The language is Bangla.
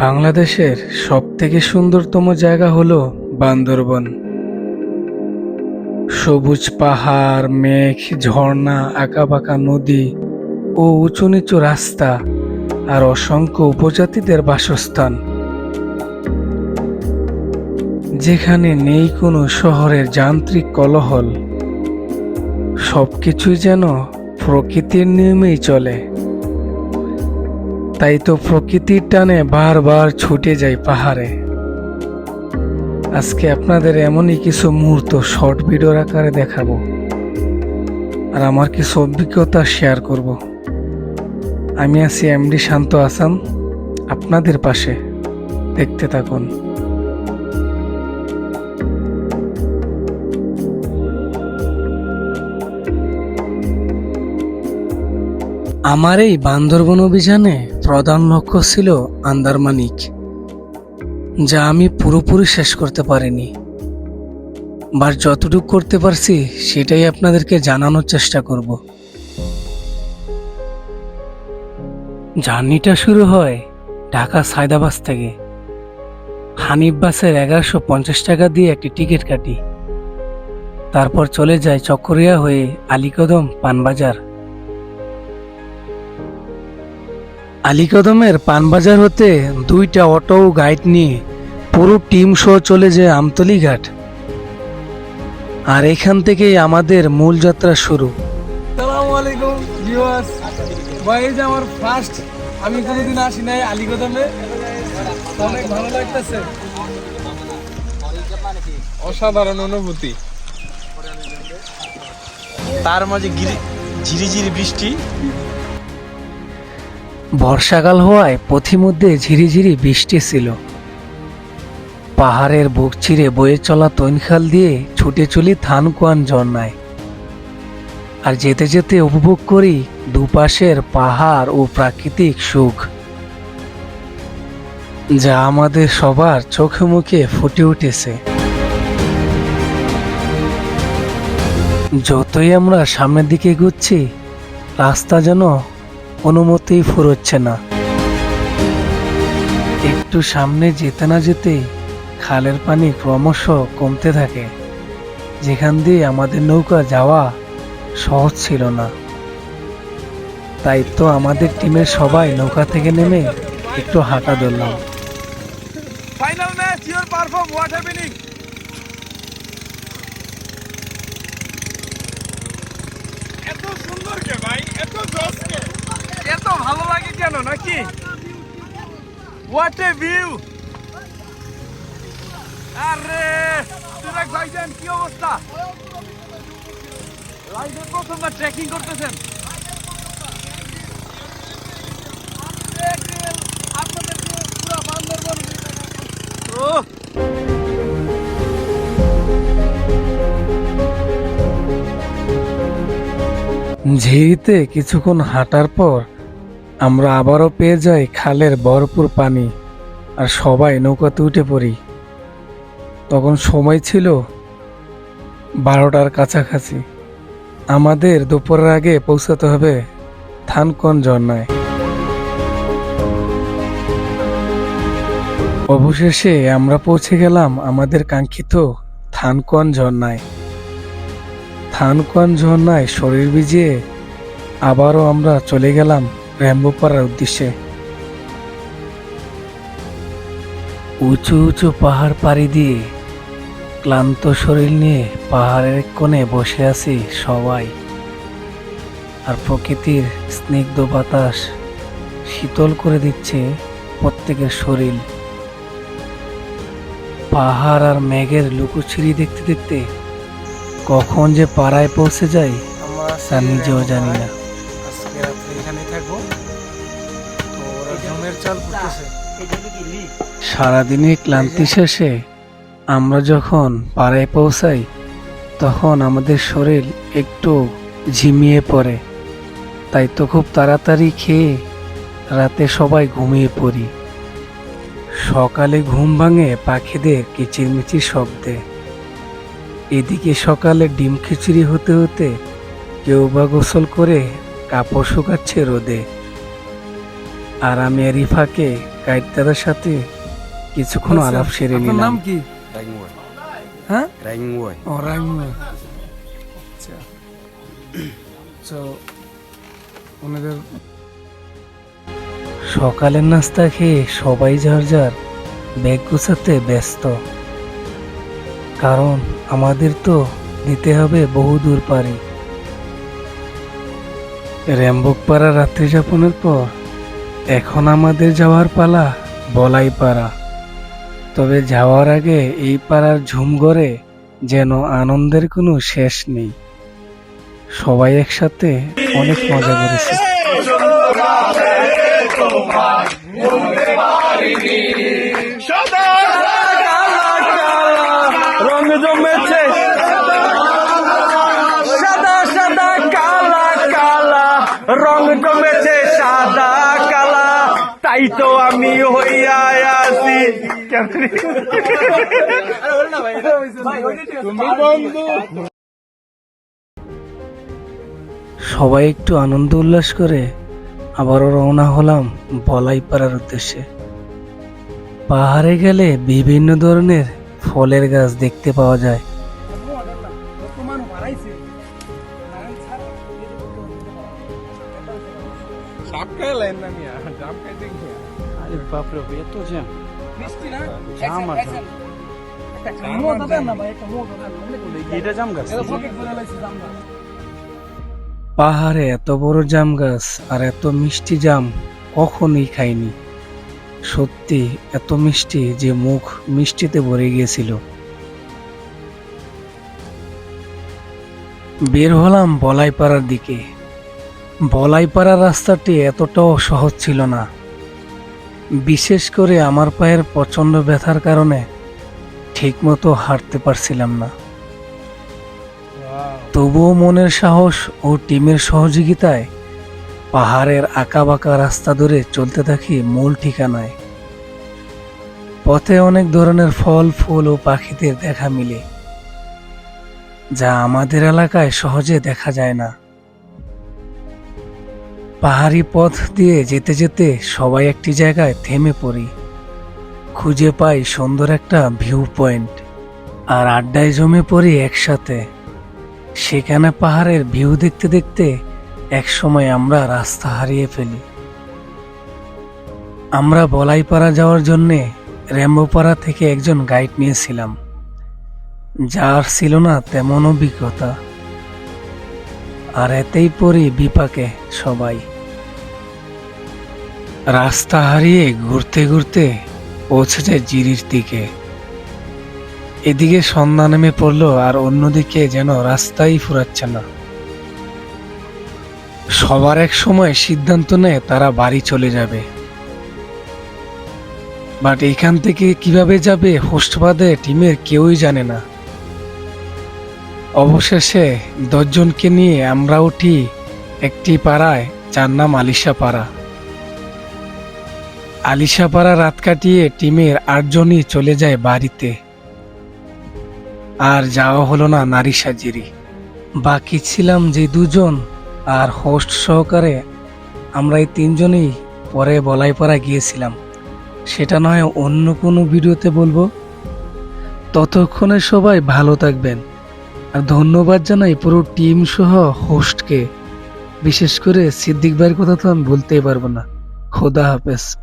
বাংলাদেশের সবথেকে সুন্দরতম জায়গা হলো বান্দরবন। সবুজ পাহাড়, মেঘ, ঝর্ণা, আঁকাবাঁকা নদী ও উঁচু নিচু রাস্তা আর অসংখ্য উপজাতিদের বাসস্থান। যেখানে নেই কোনো শহরের যান্ত্রিক কলহল। সব কিছুই যেন প্রকৃতির নিয়মেই চলে। তাই তো প্রকৃতির টানে বারবার ছুটে যাই পাহাড়ে। আজকে আপনাদের এমনই কিছু মুহূর্ত শর্ট ভিডিওর আকারে দেখাবো। আর আমার কিছু অভিজ্ঞতা শেয়ার করব। আমি আছি এমডি শান্ত আসাম, আপনাদের পাশে। দেখতে থাকুন। আমার এই বান্দরবন অভিযানে প্রধান লক্ষ্য ছিল আন্দারমানিক যা আমি পুরোপুরি শেষ করতে পারিনি। বা যতটুকু করতে পারছি, সেটাই আপনাদেরকে জানানোর চেষ্টা করব। জার্নিটা শুরু হয় ঢাকা সায়দাবাস থেকে। হানিফ বাসের এগারোশো পঞ্চাশ টাকা দিয়ে একটি টিকিট কাটি। তারপর চলে যায় চকরিয়া হয়ে আলীকদম পানবাজার। আলীকদমের পানবাজার হতে দুইটা অটো ও গাইড নিয়ে পুরো টিম সহ চলে যায় আমতলি ঘাট। আর এখান থেকেই আমাদের মূল যাত্রা শুরু। আসসালামু আলাইকুম ভিউয়ার্স ভাই যে আমার ফার্স্ট আমি কোনোদিন আসি নাই আলিগোদামে অনেক ভালো লাগতেছে। অসাধারণ অনুভূতি। তার মাঝে গিরি- ঝিরিঝিরি বৃষ্টি। বর্ষাকাল হওয়ায় পথিমধ্যে ঝিরিঝিরি বৃষ্টি ছিল। পাহাড়ের বুক চিরে বয়ে চলা তৈনখাল দিয়ে ছুটে চলি থানকুয়ান ঝর্ণায়। আর যেতে যেতে উপভোগ করি দুপাশের পাহাড় ও প্রাকৃতিক সুখ। যা আমাদের সবার চোখে মুখে ফুটে উঠেছে। যতই আমরা সামনের দিকে এগুচ্ছি, রাস্তা যেন অনুমতিই ফুরোচ্ছে না। একটু সামনে যেতে না যেতেই খালের পানি ক্রমশ কমতে থাকে। যেখান দিয়ে আমাদের নৌকা যাওয়া সহজ ছিল না। তাই তো আমাদের টিমের সবাই নৌকা থেকে নেমে একটু হাঁটা ধরলাম। Final match perform what happening এত সুন্দর কে ভাই? এত জোস কে? ভালো লাগে কেন, নাকি? হোয়াট এ ভিউ আরে, সুরাগ ভাইজান, কি অবস্থা? লাইভে প্রথমবার ট্রেকিং করতেছেন। ঝিরিতে কিছুক্ষণ হাঁটার পর আমরা আবারও পেয়ে যাই খালের ভরপুর পানি আর সবাই নৌকাতে উঠে পড়ি। তখন সময় ছিল বারোটার কাছাকাছি। আমাদের দুপুরের আগে পৌঁছাতে হবে থানকন ঝর্ণায়। অবশেষে আমরা পৌঁছে গেলাম আমাদের কাঙ্ক্ষিত থানকন ঝর্ণায়। থানকন ঝর্ণায় শরীর ভিজিয়ে আবারও আমরা চলে গেলাম র্যাম্বো পাড়ার উদ্দেশ্যে। উঁচু উঁচু পাহাড় পাড়ি দিয়ে ক্লান্ত শরীর নিয়ে পাহাড়ের কোণে বসে আছি সবাই। আর প্রকৃতির স্নিগ্ধ বাতাস শীতল করে দিচ্ছে প্রত্যেকের শরীর। পাহাড় আর মেঘের লুকোছিরি দেখতে দেখতে কখন যে পাড়ায় পৌঁছে আমরা তা নিজেও জানি না। সারাদিনের ক্লান্তি শেষে আমরা যখন পাড়ায় পৌঁছাই, তখন আমাদের শরীর একটু ঝিমিয়ে পড়ে। তাই তো খুব তাড়াতাড়ি খেয়ে রাতে সবাই ঘুমিয়ে পড়ি। সকালে ঘুম ভাঙে পাখিদের কিচিরমিচির শব্দে। এদিকে সকালে ডিম খিচুড়ি হতে হতে কেউ বা গোসল করে কাপড় শুকাচ্ছে রোদে। আর আমি রিফাকে গাইডদারের সাথে কিছুক্ষণ আলাপ সেরে আচ্ছা, নিলাম। নাম কি? হ্যাঁ? ও আচ্ছা। ওনাদের সকালের নাস্তা খেয়ে সবাই যার যার ব্যাগ গুছাতে ব্যস্ত। কারণ আমাদের তো দিতে হবে বহু দূর পারি। র্যাম্বকপাড়া রাত্রি যাপনের পর এখন আমাদের যাওয়ার পালা, বলাই পাড়া তবে যাওয়ার আগে এই পাড়ার ঝুমঘরে যেন আনন্দের কোনো শেষ নেই। সবাই একসাথে অনেক মজা করেছে। রং জমেছে। তাই তো আমি হইয়া আছি সবাই একটু আনন্দ উল্লাস করে আবারও রওনা হলাম বলাই পাড়ার উদ্দেশ্যে। পাহাড়ে গেলে বিভিন্ন ধরনের ফলের গাছ দেখতে পাওয়া যায়। আরে বাপরে এত জ্যাম। জাম এটা জাম গাছ। পাহাড়ে এত বড় জাম গাছ আর এত মিষ্টি জাম কখনোই খাইনি। সত্যি এত মিষ্টি যে মুখ মিষ্টিতে ভরে গিয়েছিল। বের হলাম বলাইপাড়ার দিকে। বলাইপাড়ার রাস্তাটি এতটাও সহজ ছিল না। বিশেষ করে আমার পায়ের প্রচণ্ড ব্যথার কারণে ঠিকমতো হাঁটতে পারছিলাম না। তবুও মনের সাহস ও টিমের সহযোগিতায় পাহাড়ের আঁকাবাঁকা রাস্তা ধরে চলতে থাকি মূল ঠিকানায়। পথে অনেক ধরনের ফল, ফুল ও পাখিদের দেখা মিলে, যা আমাদের এলাকায় সহজে দেখা যায় না। পাহাড়ি পথ দিয়ে যেতে যেতে সবাই একটি জায়গায় থেমে পড়ি। খুঁজে পাই সুন্দর একটা ভিউ পয়েন্ট আর আড্ডায় জমে পড়ি একসাথে। সেখানে পাহাড়ের ভিউ দেখতে দেখতে এক সময় আমরা রাস্তা হারিয়ে ফেলি। আমরা বলাইপাড়া যাওয়ার জন্যে র্যাম্বোপাড়া থেকে একজন গাইড নিয়েছিলাম। যার ছিল না তেমন অভিজ্ঞতা। আর এতেই পড়ি বিপাকে সবাই। রাস্তা হারিয়ে ঘুরতে ঘুরতে পৌঁছে যায় জিরির দিকে। এদিকে সন্ধ্যা নেমে পড়ল আর অন্যদিকে যেন রাস্তাই ফুরাচ্ছে না। সবার এক সময় সিদ্ধান্ত নেয় তারা বাড়ি চলে যাবে। বাট এখান থেকে কীভাবে যাবে হোস্টবাদে টিমের কেউই জানে না। অবশেষে দশজনকে নিয়ে আমরা উঠি একটি পাড়ায় যার নাম আলিশা পাড়া। আলিশা পাড়া রাত কাটিয়ে টিমের আটজনই চলে যায় বাড়িতে। আর যাওয়া হলো না নারী সাজেরি। বাকি ছিলাম যে দুজন, আর হোস্ট সহকারে আমরা এই তিনজনই পরে বলাই পাড়া গিয়েছিলাম। সেটা নয়, অন্য কোনো ভিডিওতে বলব। ততক্ষণে সবাই ভালো থাকবেন। আর ধন্যবাদ জানাই পুরো টিম সহ হোস্টকে বিশেষ করে সিদ্দিক ভাইয়ের কথা তো আমি বলতেই পারব না। খোদা হাফেজ।